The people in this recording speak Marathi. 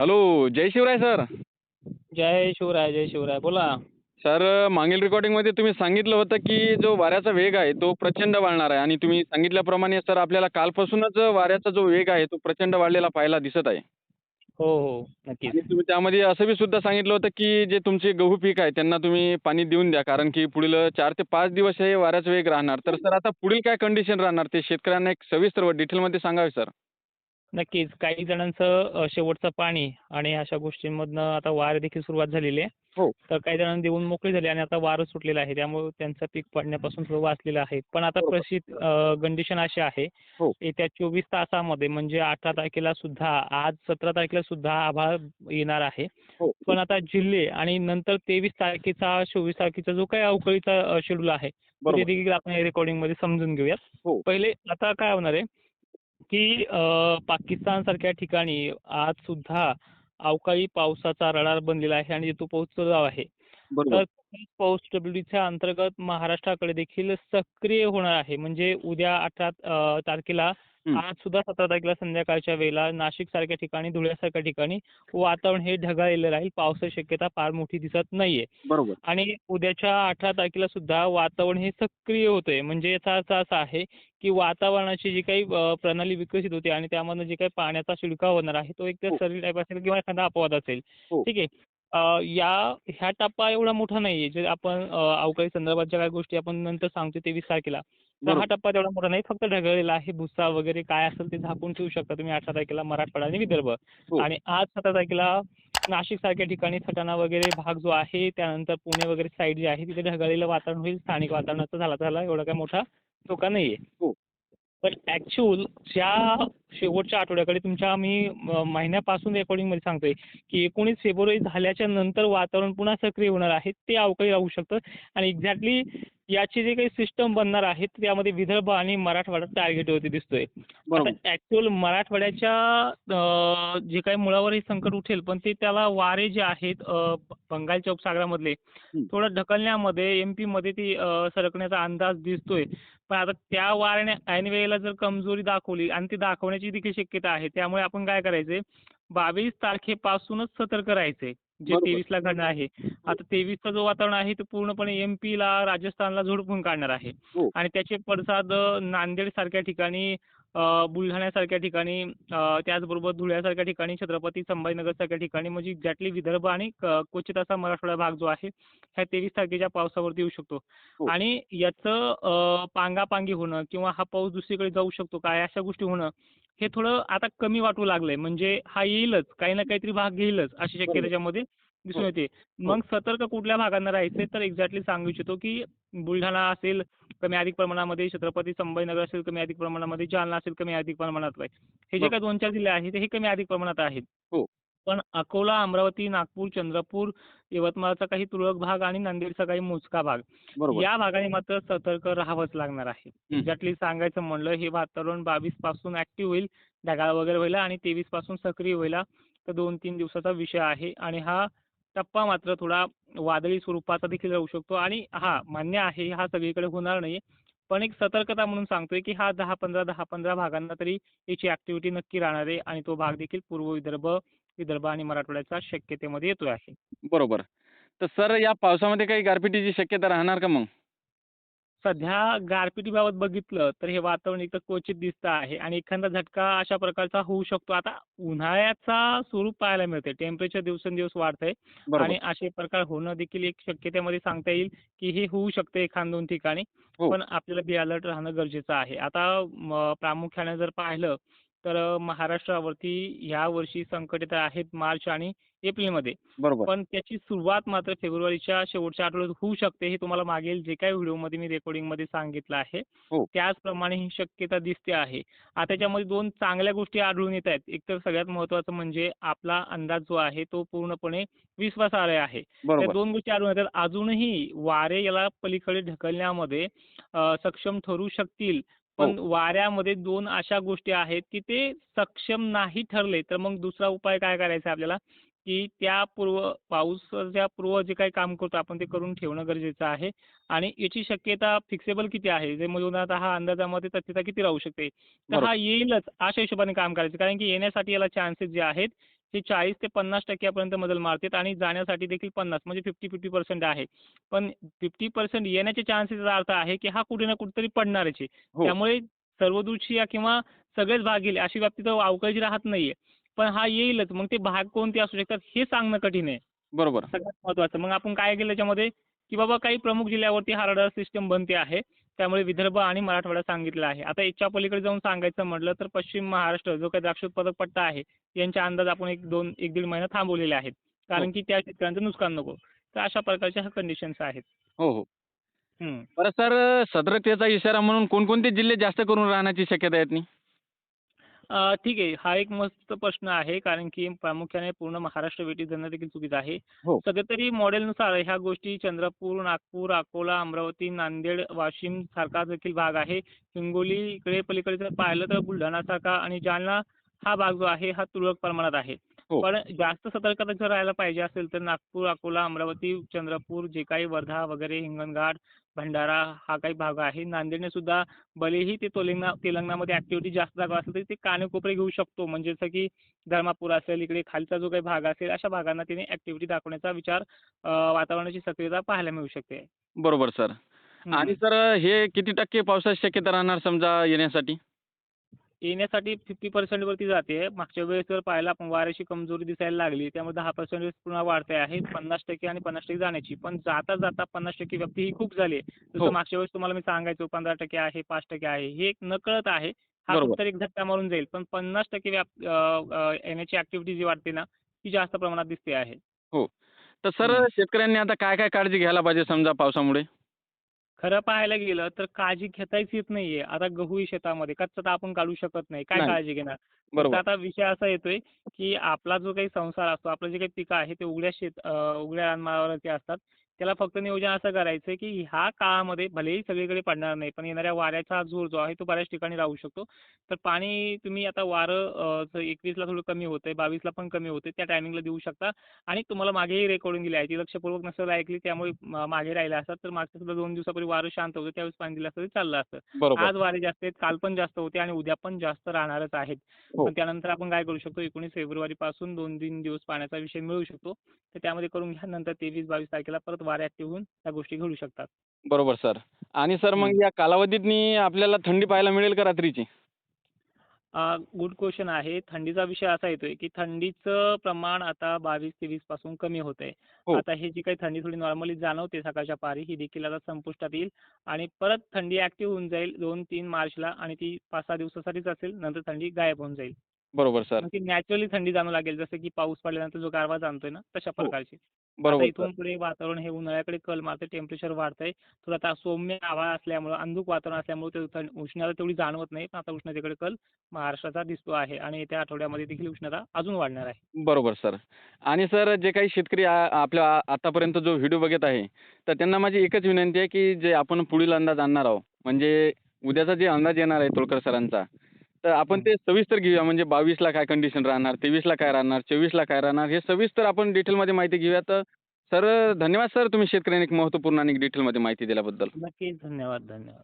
हॅलो जय शिवराय सर. जय शिवराय जय शिवराय बोला. सर मागील रेकॉर्डिंगमध्ये तुम्ही सांगितलं होतं की जो वाऱ्याचा वेग आहे तो प्रचंड वाढणार आहे आणि तुम्ही सांगितल्याप्रमाणे सर आपल्याला कालपासूनच वाऱ्याचा जो वेग आहे तो प्रचंड वाढलेला पाहायला दिसत आहे. हो हो नक्कीच. आणि तुम्ही त्यामध्ये असं बी सुद्धा सांगितलं होतं की जे तुमचे गहू पीक आहे त्यांना तुम्ही पाणी देऊन द्या कारण की पुढील चार ते पाच दिवस हे वाऱ्याचा वेग राहणार. तर सर आता पुढील काय कंडिशन राहणार ते शेतकऱ्यांना एक सविस्तर व डिटेलमध्ये सांगावे सर. नक्कीच काही जणांचं शेवटचं पाणी आणि अशा गोष्टींमधनं आता वार देखील सुरुवात झालेली आहे हो. तर काही जणांना देऊन मोकळी झाली आणि आता वारं सुटलेलं आहे त्यामुळे त्यांचं पीक पडण्यापासून थोडं वाचलेलं आहे पण आता. प्रसिद्ध कंडिशन अशी आहे हो. येत्या चोवीस तासामध्ये म्हणजे अठरा तारखेला सुद्धा आज सतरा तारखेला सुद्धा आभाळ येणार आहे हो पण आता जिल्हे आणि नंतर तेवीस तारखेचा चोवीस तारखेचा जो काही अवकाळीचा शेड्यूल आहे तो देखील आपण या रेकॉर्डिंगमध्ये समजून घेऊयात. पहिले आता काय होणार आहे की पाकिस्तान सारख्या ठिकाणी आज सुद्धा अवकाळी पावसाचा रडार बनलेला आहे आणि तो पाऊस चालू आहे तर पाऊस डब्ल्यूडीच्या अंतर्गत महाराष्ट्राकडे देखील सक्रिय होणार आहे म्हणजे उद्या अठरा तारखेला. आज सुद्धा सतरा तारखेला संध्याकाळच्या वेळेला नाशिक सारख्या ठिकाणी धुळ्यासारख्या ठिकाणी वातावरण हे ढगाळलेलं राहील. पावसाची शक्यता फार मोठी दिसत नाहीये. बरोबर. आणि उद्याच्या अठरा तारखेला सुद्धा वातावरण हे सक्रिय होतंय. म्हणजे याचा अर्थ असा आहे की वातावरणाची जी काही प्रणाली विकसित होते आणि त्यामधनं जे काही पाण्याचा शिडकाव होणार आहे तो एक तर हो. सरळ टाईप असेल किंवा एखादा अपवाद असेल. हो. ठीक आहे. या ह्या टप्पा एवढा मोठा नाहीये. जे आपण अवकाळी संदर्भात ज्या काही गोष्टी आपण नंतर सांगतो तेवीस तारखेला तर हा. टप्पा तेवढा मोठा नाही फक्त ढगळलेला आहे भुसा वगैरे काय असेल ते झाकून ठेवू शकता तुम्ही अठरा तारखेला मराठवाडा आणि विदर्भ हो. आणि आज सतरा तारखेला नाशिक सारख्या ठिकाणी सटाणा वगैरे भाग जो आहे त्यानंतर पुणे वगैरे साईड जी आहे तिथे ढगाळलेलं वातावरण होईल स्थानिक वातावरणाचं झाला झाला एवढा काय मोठा धोका नाहीये हो. पण ऍक्च्युअल ज्या शेवटच्या आठवड्याकडे तुमच्या मी म- महिन्यापासून रेकॉर्डिंगमध्ये सांगतोय की एकोणीस फेब्रुवारी झाल्याच्यानंतर वातावरण पुन्हा सक्रिय होणार आहे ते अवकाळी राहू शकतं. आणि एक्झॅक्टली याची जे काही सिस्टम बनणार आहे त्यामध्ये विदर्भ आणि मराठवाडा टार्गेट होती दिसतोय. ऍक्च्युअल मराठवाड्याच्या जे काही मुळावर हे संकट उठेल पण ते त्याला वारे जे आहेत बंगालच्या उपसागरामधले. थोडं ढकलण्यामध्ये एममध्ये ती सरकण्याचा अंदाज दिसतोय. पण आता त्या वाऱ्याने ऐन वेळेला जर कमजोरी दाखवली आणि ती दाखवण्याची देखील शक्यता आहे त्यामुळे आपण काय करायचंय बावीस तारखेपासूनच सतर्क राहायचंय जे. तेवीसला घडणार आहे आता तेवीसचं जो वातावरण आहे ते पूर्णपणे एम ला राजस्थानला झोडपून काढणार आहे हो. आणि त्याचे पडसाद नांदेड सारख्या ठिकाणी बुलढाण्यासारख्या ठिकाणी त्याचबरोबर धुळ्यासारख्या ठिकाणी छत्रपती संभाजीनगर सारख्या ठिकाणी म्हणजे एक्झॅक्टली विदर्भ आणि क्वचित असा मराठवाडा भाग जो आहे ह्या तेवीस तारखेच्या पावसावरती येऊ शकतो हो. आणि याचं पांगापांगी होणं किंवा हा पाऊस दुसरीकडे जाऊ शकतो काय अशा गोष्टी होणं हे थोडं आता कमी वाटू लागलंय म्हणजे हा येईलच काही ना काहीतरी भाग घेईलच अशी शक्यता. त्याच्यामध्ये दिसून हो. येते मग सतर्क कुठल्या भागांना राहायचे तर एक्झॅक्टली सांगू इच्छितो की बुलढाणा असेल कमी अधिक प्रमाणामध्ये छत्रपती संभाजीनगर असेल कमी अधिक प्रमाणामध्ये जालना असेल कमी अधिक प्रमाणात हे जे. काही दोन चार जिल्हे आहेत हे कमी अधिक प्रमाणात आहेत हो. पण अकोला अमरावती नागपूर चंद्रपूर यवतमाळचा काही तुरळक भाग आणि नांदेडचा काही मोजका भाग. या भागाने मात्र सतर्क राहावंच लागणार आहे. एक्झॅक्टली सांगायचं म्हणलं हे वातावरण बावीसपासून ऍक्टिव्ह होईल ढगाळ वगैरे व्हायला आणि तेवीसपासून सक्रिय व्हायला तर दोन तीन दिवसाचा विषय आहे आणि हा टप्पा मात्र थोडा वादळी स्वरूपाचा देखील राहू शकतो आणि हा मान्य आहे हा सगळीकडे होणार नाही पण एक सतर्कता म्हणून सांगतोय की हा दहा पंधरा दहा पंधरा भागांना तरी याची ऍक्टिव्हिटी नक्की राहणार आहे आणि तो भाग देखील पूर्व विदर्भ विदर्भ आणि मराठवाड्याच्या शक्यतेमध्ये येतोय आहे. बरोबर. तर सर या पावसामध्ये काही गारपिटीची शक्यता राहणार का मग? सध्या गारपिटीबाबत बघितलं तर हे वातावरण तर क्वचित दिसतं आहे आणि एखादा झटका अशा प्रकारचा होऊ शकतो. आता उन्हाळ्याचा स्वरूप पाहायला मिळते टेम्परेचर दिवसेंदिवस वाढतंय बरोबर. आणि असे प्रकार होणं देखील एक शक्यतेमध्ये सांगता येईल की हे होऊ शकते एखाद दोन ठिकाणी. हो. पण आपल्याला बी अलर्ट राहणं गरजेचं आहे. आता प्रामुख्याने जर पाहिलं तर महाराष्ट्रावरती या वर्षी संकट येत आहेत मार्च आणि एप्रिलमध्ये. बरोबर. पण त्याची सुरुवात मात्र फेब्रुवारीच्या शेवटच्या आठवड्यात होऊ शकते हे तुम्हाला मागील जे काही व्हिडिओमध्ये मी रेकॉर्डिंगमध्ये सांगितलं आहे. हो. त्याचप्रमाणे ही शक्यता दिसते आहे. आता त्याच्यामध्ये दोन चांगल्या गोष्टी आढळून येत आहेत. एक तर सगळ्यात महत्त्वाचं म्हणजे आपला अंदाज जो आहे तो पूर्णपणे विश्वासार्ह आहे. त्या दोन गोष्टी आढळून येतात. अजूनही वारे याला पलीकडे ढकलण्यामध्ये सक्षम ठरू शकतील पण वाऱ्यामध्ये दोन अशा गोष्टी आहेत की ते सक्षम नाही ठरले तर मग दुसरा उपाय काय करायचा आपल्याला? की त्या पूर्व पाऊसाच्या पूर्व जे काही काम करतो आपण ते करून ठेवणं गरजेचं आहे. आणि याची शक्यता फिक्सेबल किती आहे? जे म्हणजे उदाहरणार्थ हा अंदाजामध्ये तथ्यता किती राहू शकते? तर. हा येईलच अशा हिशोबाने काम करायचं. कारण की येण्यासाठी याला चान्सेस जे आहेत हे चाळीस ते पन्नास टक्क्यापर्यंत मजल मारतात आणि जाण्यासाठी देखील पन्नास म्हणजे फिफ्टी फिफ्टी पर्सेंट आहे. पण फिफ्टी पर्सेंट येण्याचे चान्सेसचा अर्थ आहे की हा कुठे ना कुठेतरी पडणारच आहे. हो. त्यामुळे सर्वदूषी या किंवा सगळेच भाग येईल अशी व्याप्ती तर अवकाळी राहत नाहीये. पण हा येईलच मग ते भाग कोणते असू शकतात हे सांगणं कठीण आहे. बरोबर. सगळ्यात महत्त्वाचं मग आपण काय केलं त्याच्यामध्ये की बाबा काही प्रमुख जिल्ह्यावरती हा रडार सिस्टम बनते आहे. त्यामुळे विदर्भ आणि मराठवाडा सांगितलं आहे. आता याच्या पलीकडे जाऊन सांगायचं म्हटलं तर पश्चिम महाराष्ट्र जो काही द्राक्ष उत्पादक पट्टा आहे यांच्या अंदाज आपण एक दोन एक दीड महिना थांबवलेले आहेत. कारण की त्या शेतकऱ्यांचं नुकसान नको. तर अशा प्रकारच्या कंडिशन्स आहेत. हो हो. हम्म. बरं सर सदरतेचा इशारा म्हणून कोणकोणते जिल्हे जास्त करून राहण्याची शक्यता आहेत ठीक आहे हा एक मस्त प्रश्न आहे कारण की प्रामुख्याने पूर्ण महाराष्ट्र वेटीत धरणं देखील चुकीचं आहे हो. सध्या तरी मॉडेलनुसार ह्या गोष्टी चंद्रपूर नागपूर अकोला अमरावती नांदेड वाशिम सारखा देखील भाग आहे हिंगोली इकडे पलीकडे जर पाहिलं तर बुलढाणा सारखा आणि जालना हा भाग जो आहे हा तुरळक प्रमाणात आहे. पण जास्त सतर्कता जर राहायला पाहिजे असेल तर नागपूर अकोला अमरावती चंद्रपूर जे काही वर्धा वगैरे हिंगणघाट भंडारा हा काही भाग आहे. नांदेडने सुद्धा भलेही ते तेलंगणा तेलंगणामध्ये ॲक्टिव्हिटी जास्त जागा असेल तरी ते कानेकोपरे घेऊ शकतो. म्हणजे जसं की धर्मापूर असेल इकडे खालचा जो काही भाग असेल अशा भागांना तिने ॲक्टिव्हिटी दाखवण्याचा विचार वातावरणाची सक्रियता पाहायला मिळू शकते. बरोबर सर. आणि सर हे किती टक्के पावसाची शक्यता राहणार समजा येण्यासाठी? येण्यासाठी फिफ्टी पर्सेंट वरती जाते. मागच्या वेळेस जर पाहिलं आपण वाऱ्याची कमजोरी दिसायला लागली त्यामुळे दहा पर्सेंट पुन्हा वाढते आहे. पन्नास टक्के आणि पन्नास टक्के जाण्याची. पण जाता जाता पन्नास टक्के व्याप्ती ही खूप झाली आहे. हो. जसं मागच्या वेळेस तुम्हाला मी सांगायचो पंधरा टक्के आहे पाच टक्के आहे हे एक नकळत आहे. हा. कुठेतरी एक धक्का मारून जाईल. पण पन्नास टक्के येण्याची ऍक्टिव्हिटी जी वाढते ना ती जास्त प्रमाणात दिसते आहे. तर सर. शेतकऱ्यांनी आता काय काय काळजी घ्यायला पाहिजे समजा पावसामुळे? खरं पाहायला गेलं तर काळजी घेताच येत नाहीये. आता गहू शेतामध्ये कच्चा तर आपण काढू शकत नाही. काय. काळजी घेणार? बरोबर. आता विषय असा येतोय की आपला जो काही संसार असतो आपलं जे काही पिकं आहे ते उघड्या शेत उघड्या रानमाळावरती असतात. त्याला फक्त नियोजन असं करायचं की ह्या काळामध्ये भलेही सगळीकडे पडणार नाही पण येणाऱ्या वाऱ्याचा जोर जो आहे तो बऱ्याच ठिकाणी राहू शकतो. तर पाणी तुम्ही आता वारं एकवीसला थोडं कमी होतंय बावीसला पण कमी होते त्या टायमिंगला देऊ शकता. आणि तुम्हाला मागेही रेकॉर्डिंग दिली आहे ती लक्षपूर्वक नसेल ऐकली त्यामुळे मागे राहिल्या असतात तर मागच्या सुद्धा दोन दिवसापूर्वी वारं शांत होतं त्यावेळेस पाणी दिलं असतं ते चाललं असतं. आज वारे जास्त आहेत काल पण जास्त होते आणि उद्या पण जास्त राहणारच आहेत. हो. पण त्यानंतर आपण काय करू शकतो एकोणीस फेब्रुवारी पासून दोन तीन दिवस पाण्याचा विषय मिळू शकतो. तर त्यामध्ये करून घ्या नंतर तेवीस बावीस तारखेला परत वारे ऍक्टिव्ह होऊन त्या गोष्टी घडू शकतात. बरोबर सर. आणि सर मग. या कालावधीतनी आपल्याला थंडी पाहायला मिळेल का रात्रीची? गुड क्वेश्चन आहे. थंडीचा विषय असा येतोय की थंडीचं प्रमाण आता बावीस तेवीसपासून कमी होत आहे हो. आता ही जी काही थंडी थोडी नॉर्मली जाणवते सकाळच्या पारी ही देखील आता संपुष्टात येईल. आणि परत थंडी ऍक्टिव्ह होऊन जाईल दोन तीन मार्चला आणि ती पाच सहा दिवसासाठीच असेल नंतर थंडी गायब होऊन जाईल. बरोबर सर. नॅचरली थंडी जाणू लागेल. जसं की पाऊस पडल्यानंतर जो गारवा जाणतोय ना तशा हो. प्रकारची. आता बरोबर. इथून पुढे वातावरण हे उन्हाळ्याकडे कल मारते टेम्परेचर वाढतंय. थोडं आता सौम्य आभाळ असल्यामुळं अंधुक वातावरण असल्यामुळे ते उष्णता तेवढी जाणवत नाही. पण आता उष्णतेकडे कल महाराष्ट्राचा दिसतो आहे आणि येत्या आठवड्यामध्ये देखील उष्णता अजून वाढणार आहे. बरोबर सर. आणि सर जे काही शेतकरी आ- आपल्या आतापर्यंत जो व्हिडिओ बघत आहे तर त्यांना माझी एकच विनंती आहे की जे आपण पुढील अंदाज आणणार आहोत म्हणजे उद्याचा जे अंदाज येणार आहे तोडकर सरांचा तर आपण ते सविस्तर घेऊया. म्हणजे बावीसला काय कंडिशन राहणार तेवीसला काय राहणार चोवीसला काय राहणार हे सविस्तर आपण डिटेलमध्ये माहिती घेऊया. तर सर धन्यवाद सर तुम्ही शेतकऱ्यांनी एक महत्त्वपूर्ण आणि डिटेलमध्ये माहिती दिल्याबद्दल. नक्कीच धन्यवाद धन्यवाद.